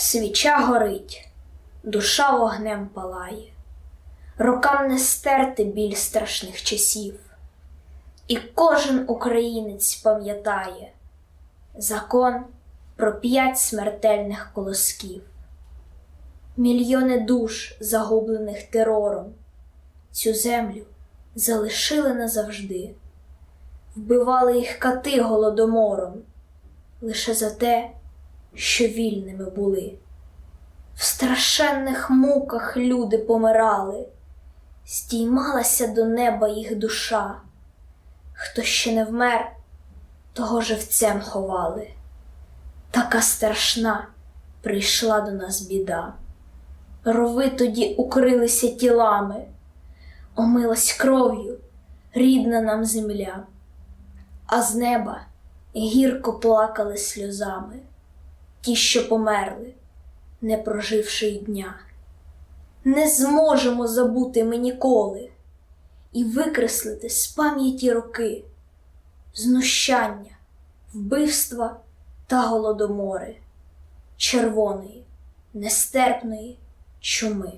Свіча горить, душа вогнем палає, рокам не стерти біль страшних часів, і кожен українець пам'ятає закон про п'ять смертельних колосків, мільйони душ, загублених терором, цю землю залишили назавжди, вбивали їх кати голодомором лише за те, що вільними були. В страшенних муках люди помирали, стіймалася до неба їх душа. Хто ще не вмер, того живцем ховали. Така страшна прийшла до нас біда. Рови тоді укрилися тілами, омилась кров'ю рідна нам земля, а з неба гірко плакали сльозами ті, що померли, не проживши й дня. Не зможемо забути ми ніколи і викреслити з пам'яті роки, знущання, вбивства та голодомори, червоної, нестерпної чуми.